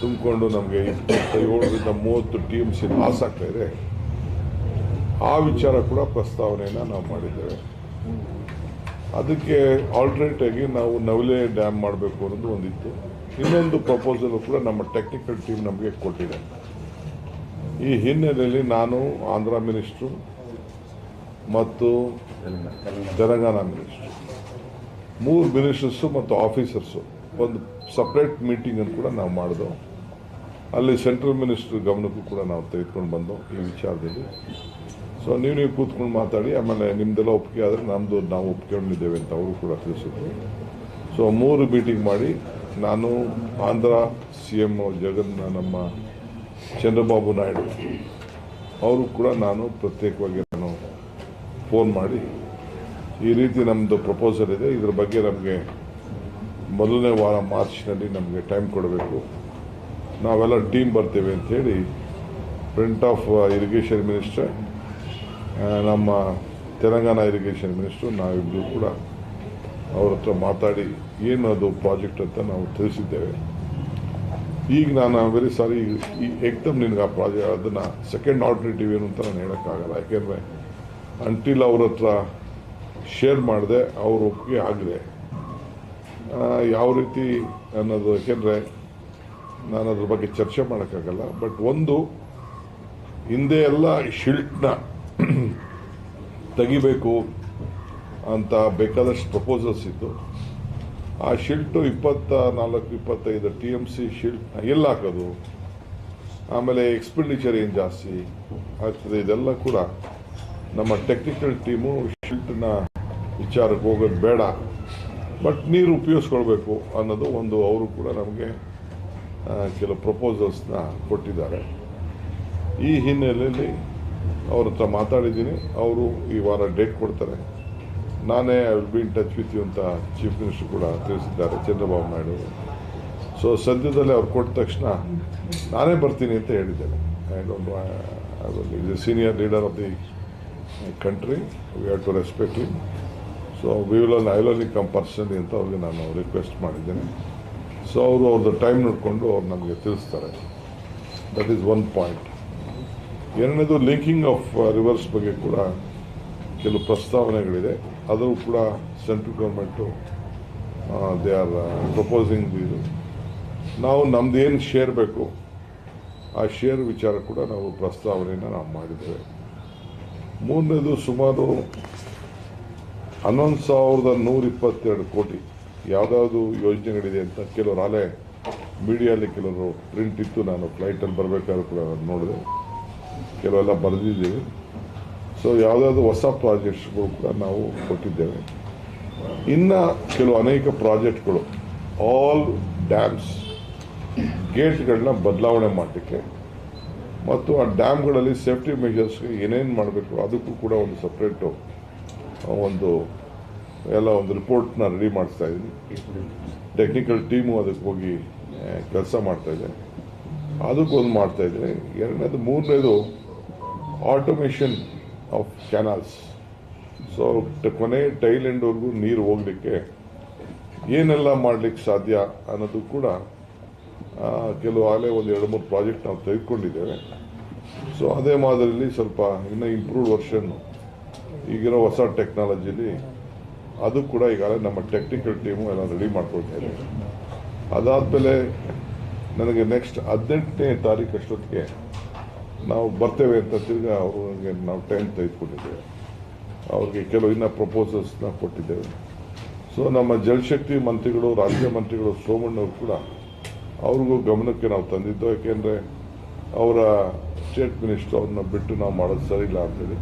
ತುಂಬಿಕೊಂಡು ನಮಗೆ ಇಪ್ಪತ್ತೇಳರಿಂದ ಮೂವತ್ತು ಟೀಮ್ಸ್ ಲಾಸ್ ಆಗ್ತಾ ಇದೆ. ಆ ವಿಚಾರ ಕೂಡ ಪ್ರಸ್ತಾವನೆಯನ್ನು ನಾವು ಮಾಡಿದ್ದೇವೆ. ಅದಕ್ಕೆ ಆಲ್ಟರ್ನೇಟ್ ಆಗಿ ನಾವು ನವಲೆ ಡ್ಯಾಮ್ ಮಾಡಬೇಕು ಅನ್ನೋದು ಒಂದಿತ್ತು. ಇನ್ನೊಂದು ಪ್ರಪೋಸಲ್ ಕೂಡ ನಮ್ಮ ಟೆಕ್ನಿಕಲ್ ಟೀಮ್ ನಮಗೆ ಕೊಟ್ಟಿದೆ. ಈ ಹಿನ್ನೆಲೆಯಲ್ಲಿ ನಾನು, ಆಂಧ್ರ ಮಿನಿಸ್ಟ್ರು ಮತ್ತು ತೆಲಂಗಾಣ ಮಿನಿಸ್ಟ್ರು ಮೂರು ಮಿನಿಸ್ಟರ್ಸು ಮತ್ತು ಆಫೀಸರ್ಸು ಒಂದು ಸಪ್ರೇಟ್ ಮೀಟಿಂಗನ್ನು ಕೂಡ ನಾವು ಮಾಡಿದೆವು. ಅಲ್ಲಿ ಸೆಂಟ್ರಲ್ ಮಿನಿಸ್ಟರ್ ಗಮನಕ್ಕೂ ಕೂಡ ನಾವು ತೆಗೆದುಕೊಂಡು ಬಂದೋ ಈ ವಿಚಾರದಲ್ಲಿ. ಸೊ ನೀವು ನೀವು ಕೂತ್ಕೊಂಡು ಮಾತಾಡಿ, ಆಮೇಲೆ ನಿಮ್ದೆಲ್ಲ ಒಪ್ಪಿಗೆ ಆದರೆ ನಮ್ಮದು ನಾವು ಒಪ್ಕೊಂಡಿದ್ದೇವೆ ಅಂತ ಅವರು ಕೂಡ ತಿಳಿಸಿದ್ರು. ಸೊ ಮೂರು ಮೀಟಿಂಗ್ ಮಾಡಿ, ನಾನು, ಆಂಧ್ರ ಸಿ ಎಂ ಜಗನ್ ನಮ್ಮ ಚಂದ್ರಬಾಬು ನಾಯ್ಡು, ಅವರು ಕೂಡ ನಾನು ಪ್ರತ್ಯೇಕವಾಗಿ ನಾನು ಫೋನ್ ಮಾಡಿ, ಈ ರೀತಿ ನಮ್ಮದು ಪ್ರಪೋಸಲ್ ಇದೆ. ಇದರ ಬಗ್ಗೆ ನಮಗೆ ಮೊದಲನೇ ವಾರ ಮಾರ್ಚ್ನಲ್ಲಿ ನಮಗೆ ಟೈಮ್ ಕೊಡಬೇಕು. ನಾವೆಲ್ಲ ಟೀಮ್ ಬರ್ತೇವೆ ಅಂಥೇಳಿ ಪ್ರಿಂಟ್ ಆಫ್ ಇರಿಗೇಷನ್ ಮಿನಿಸ್ಟರ್ ನಮ್ಮ ತೆಲಂಗಾಣ ಇರಿಗೇಷನ್ ಮಿನಿಸ್ಟ್ರು ನಾವಿಬ್ಬರು ಕೂಡ ಅವ್ರ ಹತ್ರ ಮಾತಾಡಿ ಏನು ಅದು ಪ್ರಾಜೆಕ್ಟ್ ಅಂತ ನಾವು ತಿಳಿಸಿದ್ದೇವೆ. ಈಗ ನಾನು ವೆರಿ ಸಾರಿ ಈ ಏಕ್ದಮ್ ನಿನಗೆ ಆ ಪ್ರಾಜೆಕ್ಟ್ ಅದನ್ನು ಸೆಕೆಂಡ್ ಆಲ್ಟರ್ನೇಟಿವ್ ಏನು ಅಂತ ನಾನು ಹೇಳೋಕ್ಕಾಗಲ್ಲ. ಯಾಕೆಂದರೆ ಅಂಟಿಲ್ ಅವ್ರ ಹತ್ರ ಶೇರ್ ಮಾಡಿದೆ, ಅವ್ರ ಒಪ್ಪಿಗೆ ಆಗಿದೆ. ಯಾವ ರೀತಿ ಅನ್ನೋದು, ಯಾಕೆಂದರೆ ನಾನು ಅದ್ರ ಬಗ್ಗೆ ಚರ್ಚೆ ಮಾಡೋಕ್ಕಾಗಲ್ಲ ಬಟ್ ಒಂದು, ಹಿಂದೆ ಎಲ್ಲ ಶಿಲ್ಟ್ನ ತೆಗಿಬೇಕು ಅಂತ ಬೇಕಾದಷ್ಟು ಪ್ರಪೋಸಲ್ಸ್ ಇತ್ತು. ಆ ಶಿಲ್ಟು ಇಪ್ಪತ್ತ ನಾಲ್ಕು, ಇಪ್ಪತ್ತೈದು ಟಿ ಎಂ ಸಿ ಶಿಲ್ಟ್ ಎಲ್ಲಿ ಹಾಕೋದು? ಆಮೇಲೆ ಎಕ್ಸ್ಪೆಂಡಿಚರ್ ಏನು ಜಾಸ್ತಿ ಆಗ್ತದೆ? ಇದೆಲ್ಲ ಕೂಡ ನಮ್ಮ ಟೆಕ್ನಿಕಲ್ ಟೀಮು ಶಿಲ್ಟ್ನ ವಿಚಾರಕ್ಕೆ ಹೋಗೋದು ಬೇಡ. ಬಟ್ ನೀರು ಉಪಯೋಗಿಸ್ಕೊಳ್ಬೇಕು ಅನ್ನೋದು ಒಂದು, ಅವರು ಕೂಡ ನಮಗೆ ಕೆಲವು ಪ್ರಪೋಸಲ್ಸ್ನ ಕೊಟ್ಟಿದ್ದಾರೆ. ಈ ಹಿನ್ನೆಲೆಯಲ್ಲಿ ಅವ್ರ ಹತ್ರ ಮಾತಾಡಿದ್ದೀನಿ. ಅವರು ಈ ವಾರ ಡೇಟ್ ಕೊಡ್ತಾರೆ. ನಾನೇ I will be in touch with you ಅಂತ ಚೀಫ್ ಮಿನಿಸ್ಟರ್ ಕೂಡ ತಿಳಿಸಿದ್ದಾರೆ, ಚಂದ್ರಬಾಬು ನಾಯ್ಡು. ಸೊ ಸದ್ಯದಲ್ಲೇ ಅವ್ರು ಕೊಟ್ಟ ತಕ್ಷಣ ನಾನೇ ಬರ್ತೀನಿ ಅಂತ ಹೇಳಿದ್ದೇನೆ. ಆ್ಯಂಡ್ ಒಂದು is senior leader of the country we have to respect so we will I will personally ಅಂತ ಅವ್ರಿಗೆ ನಾನು ರಿಕ್ವೆಸ್ಟ್ ಮಾಡಿದ್ದೇನೆ. ಸೊ ಅವರು ಅವ್ರದ್ದು ಟೈಮ್ ನೋಡಿಕೊಂಡು ಅವ್ರು ನಮಗೆ ತಿಳಿಸ್ತಾರೆ. ದಟ್ ಈಸ್ ಒನ್ ಪಾಯಿಂಟ್ ಎರಡನೇದು ಲಿಂಕಿಂಗ್ ಆಫ್ ರಿವರ್ಸ್ ಬಗ್ಗೆ ಕೂಡ ಕೆಲವು ಪ್ರಸ್ತಾವನೆಗಳಿದೆ. ಅದು ಕೂಡ central government they are proposing ಇದು. ನಾವು ನಮ್ದು ಏನು ಶೇರ್ ಬೇಕು, ಆ ಶೇರ್ ವಿಚಾರ ಕೂಡ ನಾವು ಪ್ರಸ್ತಾವನೆಯನ್ನು ನಾವು ಮಾಡಿದ್ದೇವೆ. ಮೂರನೇದು ಸುಮಾರು ಹನ್ನೊಂದು ಸಾವಿರದ ನೂರ ಇಪ್ಪತ್ತೆರಡು ಕೋಟಿ. ಯಾವುದಾದ್ರು ಯೋಜನೆಗಳಿದೆ ಅಂತ ಕೆಲವರು ಅಲೆ ಮೀಡಿಯಲ್ಲಿ ಕೆಲವರು ಪ್ರಿಂಟ್ ಇತ್ತು ನಾನು ಫ್ಲೈಟಲ್ಲಿ ಬರಬೇಕಾದ್ರೂ ಕೂಡ ನೋಡಿದೆ. ಕೆಲವೆಲ್ಲ ಬರೆದಿದ್ದೀವಿ. ಸೊ ಯಾವುದಾದ್ರು ಹೊಸ ಪ್ರಾಜೆಕ್ಟ್ಸ್ಗಳು ಕೂಡ ನಾವು ಕೊಟ್ಟಿದ್ದೇವೆ. ಇನ್ನು ಕೆಲವು ಅನೇಕ ಪ್ರಾಜೆಕ್ಟ್ಗಳು ಆಲ್ ಡ್ಯಾಮ್ಸ್ ಗೇಟ್ಗಳನ್ನ ಬದಲಾವಣೆ ಮಾಡಲಿಕ್ಕೆ ಮತ್ತು ಆ ಡ್ಯಾಮ್ಗಳಲ್ಲಿ ಸೇಫ್ಟಿ ಮೆಷರ್ಸ್ಗೆ ಏನೇನು ಮಾಡಬೇಕು ಅದಕ್ಕೂ ಕೂಡ ಒಂದು ಸಪ್ರೇಟು ಒಂದು ಎಲ್ಲ ಒಂದು ರಿಪೋರ್ಟ್ನ ರೆಡಿ ಮಾಡಿಸ್ತಾ ಇದ್ದೀನಿ. ಟೆಕ್ನಿಕಲ್ ಟೀಮು ಅದಕ್ಕೆ ಹೋಗಿ ಕೆಲಸ ಮಾಡ್ತಾ ಇದೆ. ಅದಕ್ಕೊಂದು ಮಾಡ್ತಾ ಇದ್ದೀನಿ. ಎರಡನೇದು, ಮೂರನೇದು ಆಟೋಮೇಷನ್ ಆಫ್ ಕ್ಯಾನಲ್ಸ್ ಸೊ ಕೊನೆ ಟೈಲ್ ಎಂಡ್ವರೆಗೂ ನೀರು ಹೋಗಲಿಕ್ಕೆ ಏನೆಲ್ಲ ಮಾಡಲಿಕ್ಕೆ ಸಾಧ್ಯ ಅನ್ನೋದು ಕೂಡ ಕೆಲವು ಆಗಲೇ ಒಂದು ಎರಡು, ಮೂರು ಪ್ರಾಜೆಕ್ಟ್ ನಾವು ತೆಗೆದುಕೊಂಡಿದ್ದೇವೆ. ಸೊ ಅದೇ ಮಾದರಿಯಲ್ಲಿ ಸ್ವಲ್ಪ ಇನ್ನೂ ಇಂಪ್ರೂವ್ಡ್ ವರ್ಷನ್ನು ಈಗಿರೋ ಹೊಸ ಟೆಕ್ನಾಲಜಿಲಿ ಅದು ಕೂಡ ಈಗಾಗಲೇ ನಮ್ಮ ಟೆಕ್ನಿಕಲ್ ಟೀಮು ಎಲ್ಲ ರೆಡಿ ಮಾಡ್ಕೊಳ್ತಾರೆ ಅದಾದಮೇಲೆ ನನಗೆ ನೆಕ್ಸ್ಟ್ ಹದಿನೆಂಟನೇ ತಾರೀಕು ಅಷ್ಟೊತ್ತಿಗೆ ನಾವು ಬರ್ತೇವೆ ಅಂತ ತಿರ್ಗಿ ಅವ್ರಿಗೆ ನಾವು ಟೈಮ್ ತೆಗೆದುಕೊಂಡಿದ್ದೇವೆ ಅವ್ರಿಗೆ ಕೆಲವು ಇನ್ನೂ ಪ್ರಪೋಸಲ್ಸ್ನ ಕೊಟ್ಟಿದ್ದೇವೆ. ಸೊ ನಮ್ಮ ಜಲಶಕ್ತಿ ಮಂತ್ರಿಗಳು ರಾಜ್ಯ ಮಂತ್ರಿಗಳು ಸೋಮಣ್ಣವರು ಕೂಡ ಅವ್ರಿಗೂ ಗಮನಕ್ಕೆ ನಾವು ತಂದಿದ್ದು, ಯಾಕೆಂದರೆ ಅವರ ಸ್ಟೇಟ್ ಮಿನಿಸ್ಟರ್ ಅವ್ರನ್ನ ಬಿಟ್ಟು ನಾವು ಮಾಡೋದು ಸರಿ ಇಲ್ಲ ಅಂತೇಳಿ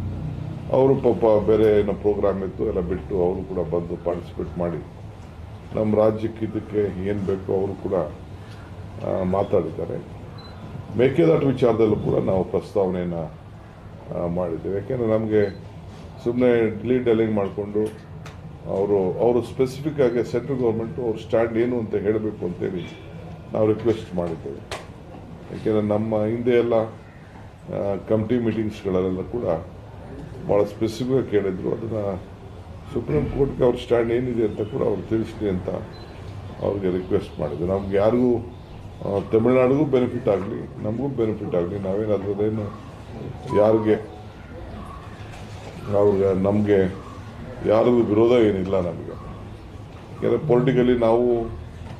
ಅವರು ಪಾಪ ಬೇರೆ ಏನೋ ಪ್ರೋಗ್ರಾಮ್ ಇತ್ತು, ಎಲ್ಲ ಬಿಟ್ಟು ಅವರು ಕೂಡ ಬಂದು ಪಾರ್ಟಿಸಿಪೇಟ್ ಮಾಡಿ ನಮ್ಮ ರಾಜ್ಯಕ್ಕೆ ಇದಕ್ಕೆ ಏನು ಬೇಕೋ ಅವರು ಕೂಡ ಮಾತಾಡಿದ್ದಾರೆ. ಮೇಕೆದಾಟು ವಿಚಾರದಲ್ಲೂ ಕೂಡ ನಾವು ಪ್ರಸ್ತಾವನೆಯನ್ನು ಮಾಡಿದ್ದೇವೆ. ಯಾಕೆಂದರೆ ನಮಗೆ ಸುಮ್ಮನೆ ಡಿಲೀಟ್ ಡೆಲಿಂಗ್ ಮಾಡಿಕೊಂಡು ಅವರು ಅವರು ಸ್ಪೆಸಿಫಿಕ್ ಆಗಿ ಸೆಂಟ್ರಲ್ ಗೌರ್ಮೆಂಟು ಅವ್ರ ಸ್ಟ್ಯಾಂಡ್ ಏನು ಅಂತ ಹೇಳಬೇಕು ಅಂತೇಳಿ ನಾವು ರಿಕ್ವೆಸ್ಟ್ ಮಾಡಿದ್ದೇವೆ. ಯಾಕೆಂದರೆ ನಮ್ಮ ಹಿಂದೆ ಎಲ್ಲ ಕಮಿಟಿ ಮೀಟಿಂಗ್ಸ್ಗಳಲ್ಲೆಲ್ಲ ಕೂಡ ಭಾಳ ಸ್ಪೆಸಿಫಿಕ್ ಕೇಳಿದರು. ಅದನ್ನು ಸುಪ್ರೀಂ ಕೋರ್ಟ್ಗೆ ಅವ್ರ ಸ್ಟ್ಯಾಂಡ್ ಏನಿದೆ ಅಂತ ಕೂಡ ಅವ್ರು ತಿಳಿಸ್ಲಿ ಅಂತ ಅವ್ರಿಗೆ ರಿಕ್ವೆಸ್ಟ್ ಮಾಡಿದೆ ನಮ್ಗೆ ಯಾರಿಗೂ ತಮಿಳ್ನಾಡಿಗೂ ಬೆನಿಫಿಟ್ ಆಗಲಿ, ನಮಗೂ ಬೆನಿಫಿಟ್ ಆಗಲಿ ನಾವೇನು ಅದರದ್ದೇನು ಯಾರಿಗೆ ಅವ್ರಿಗೆ ನಮಗೆ ಯಾರಿಗೂ ವಿರೋಧ ಏನಿಲ್ಲ ನಮಗೆ. ಯಾಕಂದರೆ ಪೊಲಿಟಿಕಲಿ ನಾವು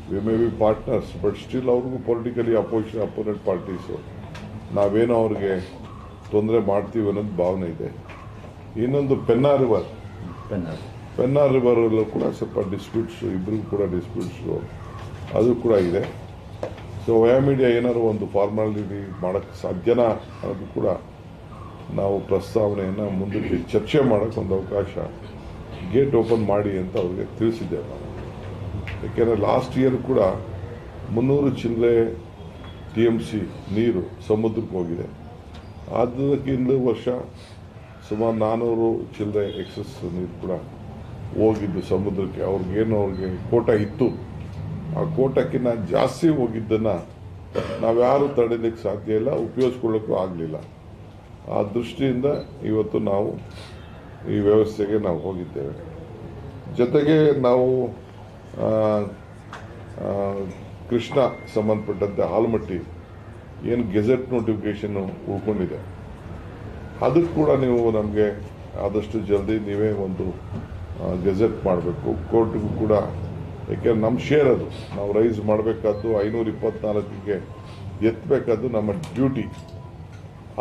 we may be partners but still ಅವ್ರಿಗೂ ಪೊಲಿಟಿಕಲಿ ಅಪೋಸಿಷನ್ ಅಪೋನೆಂಟ್ ಪಾರ್ಟೀಸು ನಾವೇನೋ ಅವ್ರಿಗೆ ತೊಂದರೆ ಮಾಡ್ತೀವಿ ಅನ್ನೋದು ಭಾವನೆ ಇದೆ. ಇನ್ನೊಂದು ಪೆನ್ನಾ ರಿವರ್ ಪೆನ್ನಾರ್ ಪೆನ್ನಾ ರಿವರಲ್ಲೂ ಕೂಡ ಸ್ವಲ್ಪ ಡಿಸ್ಪ್ಯೂಟ್ಸು ಇಬ್ಬರಿಗೂ ಕೂಡ ಡಿಸ್ಪ್ಯೂಟ್ಸು ಅದು ಕೂಡ ಇದೆ. ಸೊ ವಯಾ ಮೀಡಿಯಾ ಏನಾದ್ರು ಒಂದು ಫಾರ್ಮಾಲಿಟಿ ಮಾಡೋಕ್ಕೆ ಸಾಧ್ಯನಾ ಅದು ಕೂಡ ನಾವು ಪ್ರಸ್ತಾವನೆಯನ್ನು ಮುಂದಕ್ಕೆ ಚರ್ಚೆ ಮಾಡೋಕ್ಕೆ ಒಂದು ಅವಕಾಶ ಗೇಟ್ ಓಪನ್ ಮಾಡಿ ಅಂತ ಅವ್ರಿಗೆ ತಿಳಿಸಿದ್ದೆ ನಾನು ಯಾಕೆಂದರೆ ಲಾಸ್ಟ್ ಇಯರ್ ಕೂಡ ಮುನ್ನೂರು ಚಿಲ್ಲರೆ ಟಿ ಎಂ ಸಿ ನೀರು ಸಮುದ್ರಕ್ಕೆ ಹೋಗಿದೆ. ಅದಕ್ಕಿಂತ ವರ್ಷ ಸುಮಾರು ನಾನ್ನೂರು ಚಿಲ್ಲರೆ ಎಕ್ಸಸ್ ನೀರು ಕೂಡ ಹೋಗಿದ್ದು ಸಮುದ್ರಕ್ಕೆ. ಅವ್ರಿಗೇನು ಅವ್ರಿಗೆ ಕೋಟ ಇತ್ತು. ಆ ಕೋಟಕ್ಕಿಂತ ಜಾಸ್ತಿ ಹೋಗಿದ್ದನ್ನು ನಾವ್ಯಾರು ತಡೆಯಲಿಕ್ಕೆ ಸಾಧ್ಯ ಇಲ್ಲ, ಉಪಯೋಗಿಸ್ಕೊಳ್ಳೋಕ್ಕೂ ಆಗಲಿಲ್ಲ. ಆ ದೃಷ್ಟಿಯಿಂದ ಇವತ್ತು ನಾವು ಈ ವ್ಯವಸ್ಥೆಗೆ ನಾವು ಹೋಗಿದ್ದೇವೆ. ಜೊತೆಗೆ ನಾವು ಕೃಷ್ಣ ಸಂಬಂಧಪಟ್ಟಂತೆ ಹಾಲ್ಮಟ್ಟಿ, ಏನು ಗೆಜೆಟ್ ನೋಟಿಫಿಕೇಷನ್ನು ಉಳ್ಕೊಂಡಿದೆ. ಅದಕ್ಕೆ ಕೂಡ ನೀವು ನಮಗೆ ಆದಷ್ಟು ಜಲ್ದಿ ನೀವೇ ಒಂದು ಗೆಜೆಟ್ ಮಾಡಬೇಕು. ಕೋರ್ಟ್ಗೂ ಕೂಡ ಯಾಕೆಂದ್ರೆ ನಮ್ಮ ಶೇರ್ ಅದು. ನಾವು ರೈಸ್ ಮಾಡಬೇಕಾದ್ದು ಐನೂರ ಇಪ್ಪತ್ನಾಲ್ಕಿಗೆ ಎತ್ತಬೇಕಾದ್ದು ನಮ್ಮ ಡ್ಯೂಟಿ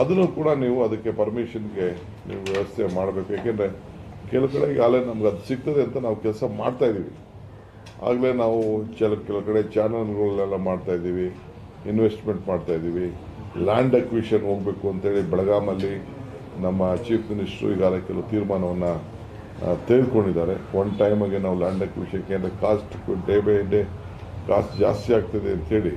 ಅದನ್ನು ಕೂಡ ನೀವು ಅದಕ್ಕೆ ಪರ್ಮಿಷನ್ಗೆ ನೀವು ವ್ಯವಸ್ಥೆ ಮಾಡಬೇಕು. ಯಾಕೆಂದರೆ ಕೆಲವು ಕಡೆ ಈಗಾಗಲೇ ನಮ್ಗೆ ಅದು ಸಿಗ್ತದೆ ಅಂತ ನಾವು ಕೆಲಸ ಮಾಡ್ತಾಯಿದ್ದೀವಿ ಆಗಲೇ ನಾವು ಕೆಲ ಕೆಲವು ಕಡೆ ಚಾನಲ್ಗಳನ್ನೆಲ್ಲ ಮಾಡ್ತಾಯಿದ್ದೀವಿ ಇನ್ವೆಸ್ಟ್ಮೆಂಟ್ ಮಾಡ್ತಾಯಿದ್ದೀವಿ ಲ್ಯಾಂಡ್ ಅಕ್ವಿಷನ್ ಹೋಗಬೇಕು ಅಂತೇಳಿ ಬೆಳಗಾಮಲ್ಲಿ ನಮ್ಮ ಚೀಫ್ ಮಿನಿಸ್ಟ್ರು ಈಗಾಗಲೇ ಕೆಲವು ತೀರ್ಮಾನವನ್ನು ತೆಗೆದುಕೊಂಡಿದ್ದಾರೆ. ಒನ್ ಟೈಮಾಗೆ ನಾವು ಲ್ಯಾಂಡ್ ಅಕ್ವಿಷನ್ಗೆ ಅಂದರೆ cost day by day cost ಜಾಸ್ತಿ ಆಗ್ತದೆ ಅಂಥೇಳಿ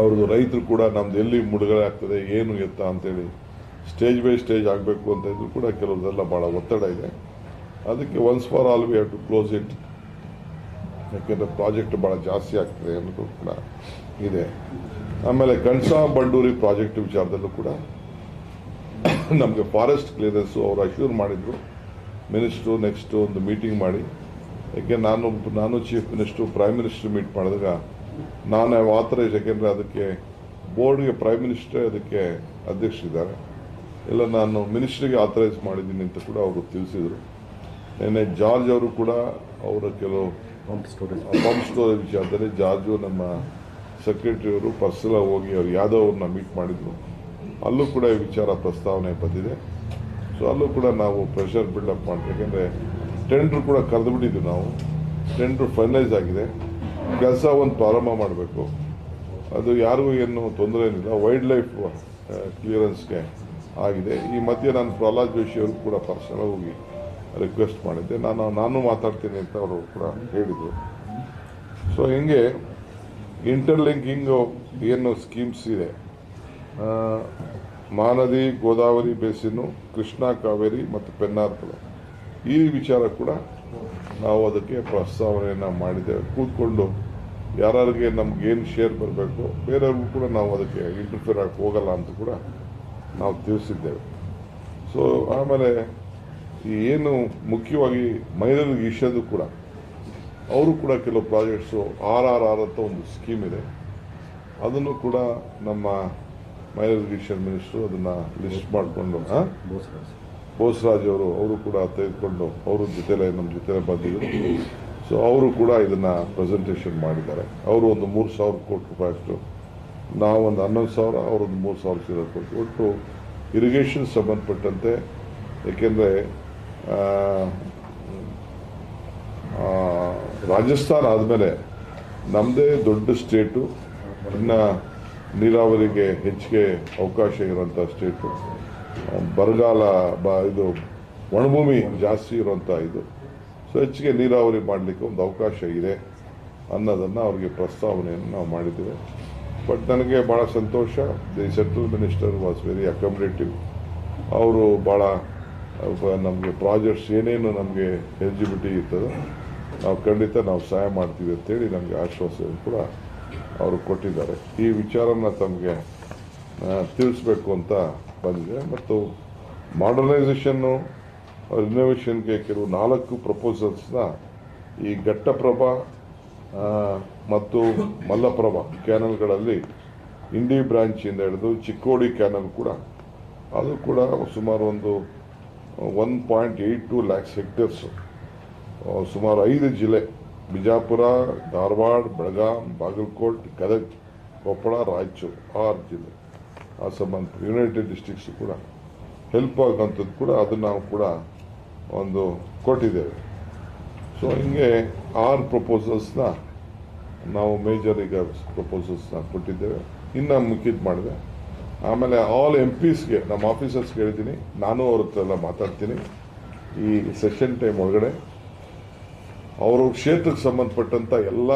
ಅವ್ರದ್ದು ರೈತರು ಕೂಡ ನಮ್ದು ಎಲ್ಲಿ ಮುಡುಗಡೆ ಆಗ್ತದೆ, ಏನು ಎತ್ತ ಅಂತೇಳಿ ಸ್ಟೇಜ್ ಬೈ ಸ್ಟೇಜ್ ಆಗಬೇಕು ಅಂತ ಇದ್ರು ಕೂಡ ಕೆಲವರೆಲ್ಲ ಭಾಳ ಒತ್ತಡ ಇದೆ. ಅದಕ್ಕೆ once for all we have to close it ಯಾಕೆಂದರೆ ಪ್ರಾಜೆಕ್ಟ್ ಭಾಳ ಜಾಸ್ತಿ ಆಗ್ತದೆ ಅನ್ನೋದು ಕೂಡ ಇದೆ. ಆಮೇಲೆ ಕಣ್ಸಾ ಬಂಡೂರಿ ಪ್ರಾಜೆಕ್ಟ್ ವಿಚಾರದಲ್ಲೂ ಕೂಡ ನಮಗೆ ಫಾರೆಸ್ಟ್ ಕ್ಲಿಯರೆನ್ಸು ಅವರು ಅಶ್ಯೂರ್ ಮಾಡಿದರು. ಮಿನಿಸ್ಟ್ರು ನೆಕ್ಸ್ಟು ಒಂದು ಮೀಟಿಂಗ್ ಮಾಡಿ. ಯಾಕೆ ನಾನು ನಾನು chief minister prime minister meet ಮಾಡಿದಾಗ ನಾನು ಆಥರೈಸ್ ಯಾಕೆಂದರೆ ಅದಕ್ಕೆ ಬೋರ್ಡ್ಗೆ ಪ್ರೈಮ್ ಮಿನಿಸ್ಟ್ರೇ ಅದಕ್ಕೆ ಅಧ್ಯಕ್ಷರಿದ್ದಾರೆ ಇಲ್ಲ ನಾನು ಮಿನಿಸ್ಟ್ರಿಗೆ ಆಥರೈಸ್ ಮಾಡಿದ್ದೀನಿ ಅಂತ ಕೂಡ ಅವರು ತಿಳಿಸಿದರು. ನಿನ್ನೆ ಜಾರ್ಜ್ ಅವರು ಕೂಡ ಅವರ ಕೆಲವು ಪಂಪ್ ಸ್ಟೋರೇಜ್ ಪಂಪ್ ಸ್ಟೋರೇಜ್ ವಿಚಾರದಲ್ಲಿ ಜಾರ್ಜು ನಮ್ಮ ಸೆಕ್ರೆಟರಿಯವರು ಪರ್ಸಲಾಗಿ ಹೋಗಿ ಅವ್ರು ಯಾದವ್ ಅವ್ರನ್ನ ಮೀಟ್ ಮಾಡಿದ್ರು. ಅಲ್ಲೂ ಕೂಡ ಈ ವಿಚಾರ ಪ್ರಸ್ತಾವನೆ ಬಂದಿದೆ. ಸೊ ಅಲ್ಲೂ ಕೂಡ ನಾವು ಪ್ರೆಷರ್ ಬಿಲ್ಡಪ್ ಮಾಡಿ ಯಾಕೆಂದರೆ ಟೆಂಡ್ರ್ ಕೂಡ ಕರೆದು ಬಿಟ್ಟಿದ್ದೀವಿ ನಾವು. ಟೆಂಡ್ರ್ ಫೈನಲೈಸ್ ಆಗಿದೆ. ಕೆಲಸ ಒಂದು ಪ್ರಾರಂಭ ಮಾಡಬೇಕು. ಅದು ಯಾರಿಗೂ ಏನು ತೊಂದರೆ ಏನಿಲ್ಲ. ವೈಲ್ಡ್ ಲೈಫ್ ಕ್ಲಿಯರೆನ್ಸ್ಗೆ ಆಗಿದೆ. ಈ ಮಧ್ಯೆ ನಾನು ಪ್ರಹ್ಲಾದ್ ಜೋಶಿ ಅವರು ಕೂಡ ಪರ್ಸನಲ್ ಹೋಗಿ ರಿಕ್ವೆಸ್ಟ್ ಮಾಡಿದ್ದೆ. ನಾನು ನಾನು ಮಾತಾಡ್ತೀನಿ ಅಂತ ಅವರು ಕೂಡ ಹೇಳಿದರು. ಸೊ ಹೀಗೆ ಇಂಟರ್ಲಿಂಕಿಂಗು ಏನು ಸ್ಕೀಮ್ಸ್ ಇದೆ? ಮಹಾನದಿ ಗೋದಾವರಿ ಬೇಸಿನು ಕೃಷ್ಣ ಕಾವೇರಿ ಮತ್ತು ಪೆನ್ನಾರ್ಪುರ. ಈ ವಿಚಾರ ಕೂಡ ನಾವು ಅದಕ್ಕೆ ಪ್ರಸ್ತಾವನೆಯನ್ನು ಮಾಡಿದ್ದೇವೆ. ಕೂತ್ಕೊಂಡು ಯಾರಿಗೆ ನಮ್ಗೇನು ಶೇರ್ ಬರಬೇಕು, ಬೇರೆಯವ್ರಿಗೂ ಕೂಡ ನಾವು ಅದಕ್ಕೆ ಇಂಟರ್ಫಿಯರ್ ಆಗಿ ಹೋಗಲ್ಲ ಅಂತ ಕೂಡ ನಾವು ತಿಳಿಸಿದ್ದೇವೆ. ಸೊ ಆಮೇಲೆ ಏನು ಮುಖ್ಯವಾಗಿ ಮಹಿಳೆಯರಿಗೆ ಇಷ್ಟದು ಕೂಡ, ಅವರು ಕೂಡ ಕೆಲವು ಪ್ರಾಜೆಕ್ಟ್ಸು ಆರ್ ಆರ್ ಆರ್ ಅಂತ ಒಂದು ಸ್ಕೀಮ್ ಇದೆ. ಅದನ್ನು ಕೂಡ ನಮ್ಮ ಮಹಿಳಾ ಇರಿಗೇಷನ್ ಮಿನಿಸ್ಟ್ರು ಅದನ್ನು ಲಿಸ್ಟ್ ಮಾಡಿಕೊಂಡು ಹಾಂ ಬೋಸ್ರಾಜ್ ಅವರು ಅವರು ಕೂಡ ತೆಗೆದುಕೊಂಡು ಅವ್ರ ಜೊತೆಲೇ ನಮ್ಮ ಜೊತೆ ಬಂದಿದ್ರು. ಸೊ ಅವರು ಕೂಡ ಇದನ್ನ ಪ್ರೆಸೆಂಟೇಷನ್ ಮಾಡಿದ್ದಾರೆ. ಅವರು ಒಂದು ಮೂರು ಸಾವಿರ ಕೋಟಿ ರೂಪಾಯಿ ಅಷ್ಟು. ನಾವೊಂದು ಹನ್ನೊಂದು ಸಾವಿರ ಅವರೊಂದು ಮೂರು ಸಾವಿರ ಸೀರ ಕೊಟ್ಟು ಒಟ್ಟು ಇರಿಗೇಷನ್ ಸಂಬಂಧಪಟ್ಟಂತೆ ಏಕೆಂದರೆ ರಾಜಸ್ಥಾನ ಆದಮೇಲೆ ನಮ್ಮದೇ ದೊಡ್ಡ ಸ್ಟೇಟು ಇನ್ನು ನೀರಾವರಿಗೆ ಹೆಚ್ಚಿಗೆ ಅವಕಾಶ ಇರೋಂಥ ಸ್ಟೇಟು ಬರಗಾಲ ಬ, ಇದು ಒಣಭೂಮಿ ಜಾಸ್ತಿ ಇರುವಂಥ ಇದು. ಸೊ ಹೆಚ್ಚಿಗೆ ನೀರಾವರಿ ಮಾಡಲಿಕ್ಕೆ ಒಂದು ಅವಕಾಶ ಇದೆ ಅನ್ನೋದನ್ನು ಅವರಿಗೆ ಪ್ರಸ್ತಾವನೆಯನ್ನು ನಾವು ಮಾಡಿದ್ದೇವೆ. ಬಟ್ ನನಗೆ ಭಾಳ ಸಂತೋಷ the central minister was very accommodative ಅವರು ಭಾಳ ನಮಗೆ ಪ್ರಾಜೆಕ್ಟ್ಸ್ ಏನೇನು ನಮಗೆ ಎಲಿಜಿಬಿಲಿಟಿ ಇರ್ತದೋ, ನಾವು ಖಂಡಿತ ನಾವು ಸಹಾಯ ಮಾಡ್ತೀವಿ ಅಂತೇಳಿ ನಮಗೆ ಆಶ್ವಾಸನೆ ಕೂಡ ಅವರು ಕೊಟ್ಟಿದ್ದಾರೆ. ಈ ವಿಚಾರನ ತಮಗೆ ತಿಳಿಸ್ಬೇಕು ಅಂತ ಬಂದಿದೆ. ಮತ್ತು ಮಾಡರ್ನೈಸೇಷನ್ನು, ರಿನೋವೇಷನ್ಗೆ ಕೆಲವು ನಾಲ್ಕು ಪ್ರಪೋಸಲ್ಸ್ನ ಈ ಘಟ್ಟಪ್ರಭಾ ಮತ್ತು ಮಲ್ಲಪ್ರಭಾ ಕ್ಯಾನಲ್ಗಳಲ್ಲಿ ಇಂಡಿ ಬ್ರಾಂಚಿಂದ ಹಿಡಿದು ಚಿಕ್ಕೋಡಿ ಕ್ಯಾನಲ್ ಕೂಡ, ಅದು ಕೂಡ ಸುಮಾರು ಒಂದು one point eight two lakhs hectares ಸುಮಾರು ಐದು ಜಿಲ್ಲೆ ಬಿಜಾಪುರ, ಧಾರವಾಡ, ಬೆಳಗಾಂ, ಬಾಗಲಕೋಟೆ, ಗದಗ್, ಕೊಪ್ಪಳ, ರಾಯಚೂರು ಆರು ಜಿಲ್ಲೆ. ಆ ಸಂಬಂಧ ಯುನೈಟೆಡ್ ಡಿಸ್ಟಿಕ್ಸ್ ಕೂಡ ಹೆಲ್ಪ್ ಆಗೋಂಥದ್ದು ಕೂಡ ಅದನ್ನು ನಾವು ಕೂಡ ಒಂದು ಕೊಟ್ಟಿದ್ದೇವೆ. ಸೊ ಹಿಂಗೆ ಆರು ಪ್ರಪೋಸಲ್ಸ್ನ ನಾವು ಮೇಜರ್ ಈಗ ಪ್ರಪೋಸಲ್ಸ್ನ ಕೊಟ್ಟಿದ್ದೇವೆ. ಇನ್ನು ಮುಖ್ಯದ್ ಮಾಡಿದೆ. ಆಮೇಲೆ ಆಲ್ ಎಂ ಪಿಸ್ಗೆ ನಮ್ಮ ಆಫೀಸರ್ಸ್ಗೆ ಹೇಳ್ತೀನಿ. ನಾನು ಅವ್ರ ಹತ್ರ ಎಲ್ಲ ಮಾತಾಡ್ತೀನಿ. ಈ ಸೆಷನ್ ಟೈಮ್ ಒಳಗಡೆ ಅವರು ಕ್ಷೇತ್ರಕ್ಕೆ ಸಂಬಂಧಪಟ್ಟಂಥ ಎಲ್ಲ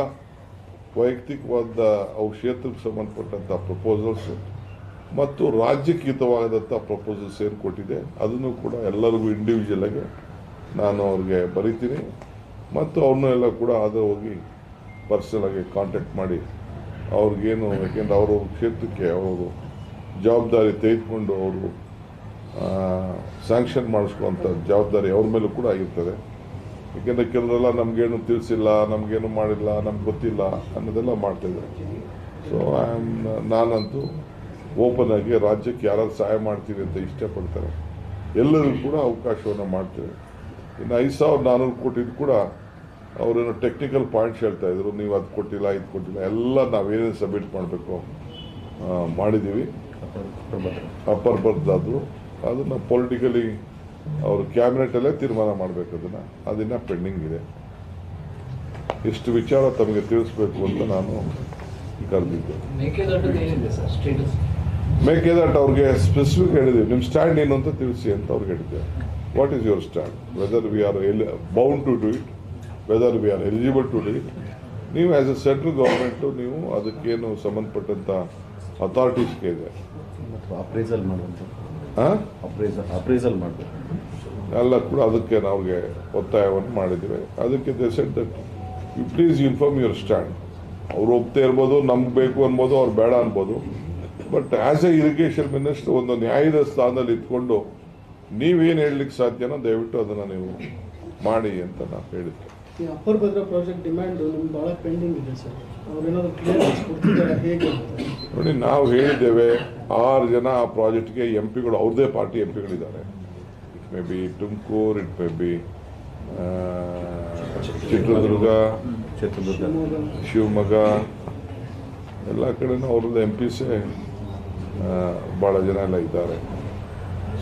ವೈಯಕ್ತಿಕವಾದ ಅವ್ರ ಕ್ಷೇತ್ರಕ್ಕೆ ಸಂಬಂಧಪಟ್ಟಂಥ ಪ್ರಪೋಸಲ್ಸ್ ಮತ್ತು ರಾಜ್ಯಕ್ಕೆ ಹಿತವಾದಂಥ ಪ್ರಪೋಸಲ್ಸ್ ಏನು ಕೊಟ್ಟಿದೆ, ಅದನ್ನು ಕೂಡ ಎಲ್ಲರಿಗೂ ಇಂಡಿವಿಜುವಲ್ ಆಗಿ ನಾನು ಅವ್ರಿಗೆ ಬರಿತೀನಿ. ಮತ್ತು ಅವ್ರನ್ನೆಲ್ಲ ಕೂಡ ಅದು ಹೋಗಿ ಪರ್ಸನಲ್ ಆಗಿ ಕಾಂಟ್ಯಾಕ್ಟ್ ಮಾಡಿ ಅವ್ರಿಗೇನು ಯಾಕೆಂದ್ರೆ ಅವರು ಕ್ಷೇತ್ರಕ್ಕೆ ಅವರು ಜವಾಬ್ದಾರಿ ತೆಗೆದುಕೊಂಡು ಅವರು ಸ್ಯಾಂಕ್ಷನ್ ಮಾಡಿಸ್ಕೊಳ್ಳೋಂಥ ಜವಾಬ್ದಾರಿ ಅವ್ರ ಮೇಲೂ ಕೂಡ ಆಗಿರ್ತದೆ. ಯಾಕೆಂದರೆ ಕೆಲವರೆಲ್ಲ ನಮ್ಗೇನು ತಿಳಿಸಿಲ್ಲ ನಮ್ಗೇನು ಮಾಡಿಲ್ಲ ನಮ್ಗೆ ಗೊತ್ತಿಲ್ಲ ಅನ್ನೋದೆಲ್ಲ ಮಾಡ್ತಿದ್ದಾರೆ. ಸೊ ಐ ಆಮ್ ನಾನಂತೂ ಓಪನ್ ಆಗಿ ರಾಜ್ಯಕ್ಕೆ ಯಾರಾದ್ರು ಸಹಾಯ ಮಾಡ್ತೀವಿ ಅಂತ ಇಷ್ಟಪಡ್ತಾರೆ. ಎಲ್ಲರಿಗೂ ಕೂಡ ಅವಕಾಶವನ್ನು ಮಾಡ್ತೇವೆ. ಇನ್ನು ಐದು ಸಾವಿರದ ನಾನ್ನೂರು ಕೋಟಿದು ಕೂಡ ಅವರೇನು ಟೆಕ್ನಿಕಲ್ ಪಾಯಿಂಟ್ಸ್ ಹೇಳ್ತಾ ಇದ್ರು. ನೀವು ಅದು ಕೊಟ್ಟಿಲ್ಲ ಇದು ಕೊಟ್ಟಿಲ್ಲ ಎಲ್ಲ ನಾವೇನೇನು ಸಬ್ಮಿಟ್ ಮಾಡಬೇಕು ಮಾಡಿದ್ದೀವಿ ಅಪ್ಪರ್ ಬರ್ದಾದ್ರು ಅದನ್ನು ಪೊಲಿಟಿಕಲಿ ಅವರು ಕ್ಯಾಬಿನೆಟಲ್ಲೇ ತೀರ್ಮಾನ ಮಾಡಬೇಕು ಅದನ್ನು. ಅದನ್ನ ಪೆಂಡಿಂಗ್ ಇದೆ. ಇಷ್ಟು ವಿಚಾರ ತಮಗೆ ತಿಳಿಸ್ಬೇಕು ಅಂತ ನಾನು ಕರೆದಿದ್ದೆ. ಮೇಕೆದಾಟು ಏನಿದೆ ಸರ್ ಸ್ಟೇಟಸ್ ಮೇಕೆದಾಟ್ ಅವ್ರಿಗೆ ಸ್ಪೆಸಿಫಿಕ್ ಹೇಳಿದ್ದೀವಿ ನಿಮ್ಮ ಸ್ಟ್ಯಾಂಡ್ ಏನು ಅಂತ ತಿಳಿಸಿ ಅಂತ ಅವ್ರಿಗೆ ಹೇಳಿದ್ದೆ. What is your stand whether we are all bound to do it whether we are eligible to do it ನೀವು ಆ್ಯಸ್ ಎ ಸೆಂಟ್ರಲ್ ಗೌರ್ಮೆಂಟು ನೀವು ಅದಕ್ಕೇನು ಸಂಬಂಧಪಟ್ಟಂಥ ಅಥಾರಿಟೀಸ್ಗೆ ಇದೆ. ಅಪ್ರೈಸಲ್ ಹಾಂ ಅಪ್ರೈಸಲ್ ಅಪ್ರೈಸಲ್ ಮಾಡಬೇಕು. ಎಲ್ಲ ಕೂಡ ಅದಕ್ಕೆ ನಾವ್ಗೆ ಒತ್ತಾಯವನ್ನು ಮಾಡಿದ್ದೇವೆ. ಅದಕ್ಕೆ they said that you please inform your stand ಅವ್ರು ಒಪ್ತಾ ಇರ್ಬೋದು ನಮ್ಗೆ ಬೇಕು ಅನ್ಬೋದು ಅವ್ರು ಬೇಡ ಅನ್ಬೋದು. But as a irrigation minister ಒಂದು ನ್ಯಾಯದ ಸ್ಥಾನದಲ್ಲಿ ಇದ್ಕೊಂಡು ನೀವೇನು ಹೇಳಲಿಕ್ಕೆ ಸಾಧ್ಯನೋ ದಯವಿಟ್ಟು ಅದನ್ನು ನೀವು ಮಾಡಿ ಅಂತ ನಾನು ಹೇಳಿದ್ದೆ. ಅಪ್ಪರ್ ಭದ್ರಾ ಪ್ರಾಜೆಕ್ಟ್ ಡಿಮ್ಯಾಂಡ್ ನಿಮ್ಗೆ ಭಾಳ ಪೆಂಡಿಂಗ್ ಇದೆ ಸರ್. ಅವ್ರೇನಾದ್ರು ಕ್ಲಿಯರ್ ಕೊಡ್ತಿದ್ದಾರೆ ಹೇಗೆ ನೋಡಿ ನಾವು ಹೇಳಿದ್ದೇವೆ ಆರು ಜನ ಆ ಪ್ರಾಜೆಕ್ಟ್ಗೆ ಎಂ ಪಿಗಳು ಅವ್ರದೇ party M ಪಿಗಳಿದ್ದಾರೆ it may be Tumakuru it may be Chitradurga Chitradurga Shivamogga ಎಲ್ಲ ಕಡೆನೂ ಅವ್ರದ್ದು ಎಂ ಪಿಸೇ ಭಾಳ ಜನ ಎಲ್ಲ ಇದ್ದಾರೆ.